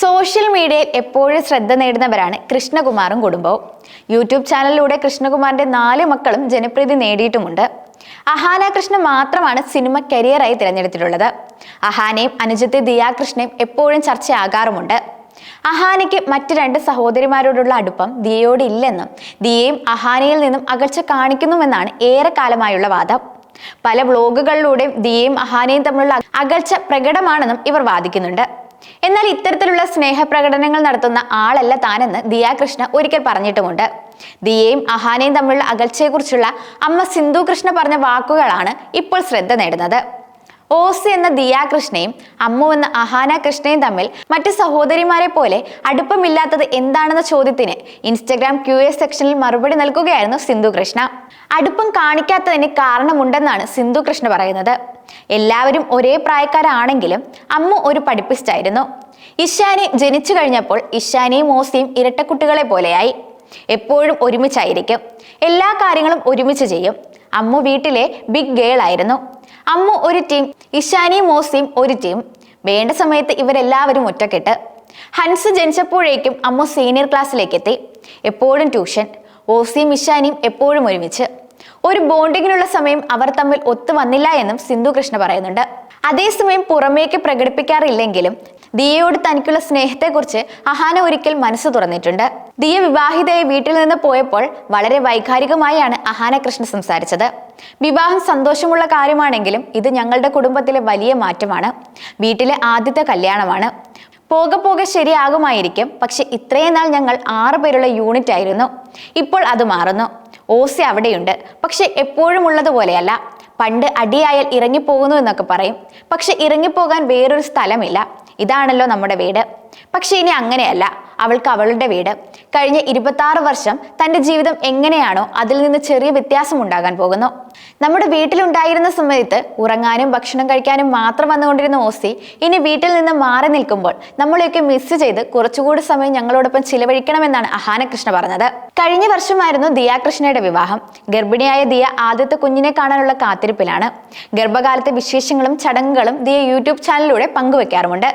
Social മീഡിയയിൽ എപ്പോഴും ശ്രദ്ധ നേടുന്നവരാണ് കൃഷ്ണകുമാറും കുടുംബവും. യൂട്യൂബ് ചാനലിലൂടെ കൃഷ്ണകുമാറിന്റെ നാല് മക്കളും ജനപ്രീതി നേടിയിട്ടുമുണ്ട്. അഹാന കൃഷ്ണ മാത്രമാണ് സിനിമ കരിയറായി തിരഞ്ഞെടുത്തിട്ടുള്ളത്. അഹാനയും അനുജത്തെ ദിയാകൃഷ്ണയും എപ്പോഴും ചർച്ചയാകാറുമുണ്ട്. അഹാനയ്ക്ക് മറ്റു രണ്ട് സഹോദരിമാരോടുള്ള അടുപ്പം ദിയയോട് ഇല്ലെന്നും ദിയയും അഹാനയിൽ നിന്നും അകൽച്ച കാണിക്കുന്നുവെന്നാണ് ഏറെക്കാലമായുള്ള വാദം. പല വ്ലോഗുകളിലൂടെയും ദിയയും അഹാനയും തമ്മിലുള്ള അകൽച്ച പ്രകടമാണെന്നും ഇവർ വാദിക്കുന്നുണ്ട്. എന്നാൽ ഇത്തരത്തിലുള്ള സ്നേഹപ്രകടനങ്ങൾ നടത്തുന്ന ആളല്ല താനെന്ന് ദിയാകൃഷ്ണ ഒരിക്കൽ പറഞ്ഞിട്ടുമുണ്ട്. ദിയയും അഹാനയും തമ്മിലുള്ള അകൽച്ചയെക്കുറിച്ചുള്ള അമ്മ സിന്ധു കൃഷ്ണ പറഞ്ഞ വാക്കുകളാണ് ഇപ്പോൾ ശ്രദ്ധ നേടുന്നത്. ഓസി എന്ന ദിയാകൃഷ്ണയും അമ്മു എന്ന അഹാന കൃഷ്ണയും തമ്മിൽ മറ്റ് സഹോദരിമാരെ പോലെ അടുപ്പമില്ലാത്തത് എന്താണെന്ന ചോദ്യത്തിന് ഇൻസ്റ്റഗ്രാം ക്യു എ സെക്ഷനിൽ മറുപടി നൽകുകയായിരുന്നു സിന്ധു കൃഷ്ണ അടുപ്പം കാണിക്കാത്തതിന് കാരണമുണ്ടെന്നാണ് സിന്ധു കൃഷ്ണ പറയുന്നത്. എല്ലാവരും ഒരേ പ്രായക്കാരാണെങ്കിലും അമ്മ ഒരു പഠിപ്പിസ്റ്റായിരുന്നു. ഇഷാനി ജനിച്ചു കഴിഞ്ഞപ്പോൾ ഇഷാനിയും ഓസിയും ഇരട്ടക്കുട്ടികളെ പോലെയായി. എപ്പോഴും ഒരുമിച്ചായിരിക്കും. എല്ലാ കാര്യങ്ങളും ഒരുമിച്ച് ചെയ്യും. അമ്മ വീട്ടിലെ ബിഗ് ഗേൾ ആയിരുന്നു. അമ്മ ഒരു ടീം ഇഷാനിയും മോസിയും ഒരു ടീം വേണ്ട സമയത്ത് ഇവരെല്ലാവരും ഒറ്റക്കെട്ട്. ഹൻസ് ജനിച്ചപ്പോഴേക്കും അമ്മ സീനിയർ ക്ലാസ്സിലേക്ക് എത്തി. എപ്പോഴും ട്യൂഷൻ ഓസിയും ഇഷാനിയും എപ്പോഴും ഒരുമിച്ച്. ഒരു ബോണ്ടിങ്ങിനുള്ള സമയം അവർ തമ്മിൽ ഒത്തു വന്നില്ല എന്നും സിന്ധു കൃഷ്ണ പറയുന്നുണ്ട്. അതേസമയം പുറമേക്ക് പ്രകടിപ്പിക്കാറില്ലെങ്കിലും ദിയയോട് തനിക്കുള്ള സ്നേഹത്തെക്കുറിച്ച് അഹാന ഒരിക്കൽ മനസ്സ് തുറന്നിട്ടുണ്ട്. ദിയ വിവാഹിതയെ വീട്ടിൽ നിന്ന് പോയപ്പോൾ വളരെ വൈകാരികമായാണ് അഹാന കൃഷ്ണ സംസാരിച്ചത്. വിവാഹം സന്തോഷമുള്ള കാര്യമാണെങ്കിലും ഇത് ഞങ്ങളുടെ കുടുംബത്തിലെ വലിയ മാറ്റമാണ്. വീട്ടിലെ ആദ്യത്തെ കല്യാണമാണ്. പോക പോകെ ശരിയാകുമായിരിക്കും പക്ഷെ ഇത്രയും നാൾ ഞങ്ങൾ ആറ് പേരുള്ള യൂണിറ്റ് ആയിരുന്നു ഇപ്പോൾ അത് മാറുന്നു. ഓസി അവിടെയുണ്ട്. പക്ഷെ എപ്പോഴും ഉള്ളതുപോലെയല്ല. പണ്ട് അടിയായാൽ ഇറങ്ങിപ്പോകുന്നു എന്നൊക്കെ പറയും. പക്ഷെ ഇറങ്ങിപ്പോകാൻ വേറൊരു സ്ഥലമില്ല. ഇതാണല്ലോ നമ്മുടെ വീട്. പക്ഷെ ഇനി അങ്ങനെയല്ല. അവൾക്ക് അവളുടെ വീട്. കഴിഞ്ഞ ഇരുപത്തി വർഷം തന്റെ ജീവിതം എങ്ങനെയാണോ അതിൽ നിന്ന് ചെറിയ വ്യത്യാസം ഉണ്ടാകാൻ പോകുന്നു. നമ്മുടെ വീട്ടിലുണ്ടായിരുന്ന സമയത്ത് ഉറങ്ങാനും ഭക്ഷണം കഴിക്കാനും മാത്രം വന്നുകൊണ്ടിരുന്ന ഓസി ഇനി വീട്ടിൽ നിന്ന് മാറി നിൽക്കുമ്പോൾ നമ്മളെയൊക്കെ മിസ് ചെയ്ത് കുറച്ചുകൂടി സമയം ഞങ്ങളോടൊപ്പം ചിലവഴിക്കണമെന്നാണ് അഹാനകൃഷ്ണ പറഞ്ഞത്. കഴിഞ്ഞ വർഷമായിരുന്നു ദിയാകൃഷ്ണയുടെ വിവാഹം. ഗർഭിണിയായ ദിയ ആദ്യത്തെ കുഞ്ഞിനെ കാണാനുള്ള കാത്തിരിപ്പിലാണ്. ഗർഭകാലത്തെ വിശേഷങ്ങളും ചടങ്ങുകളും ദിയ യൂട്യൂബ് ചാനലിലൂടെ പങ്കുവെക്കാറുമുണ്ട്.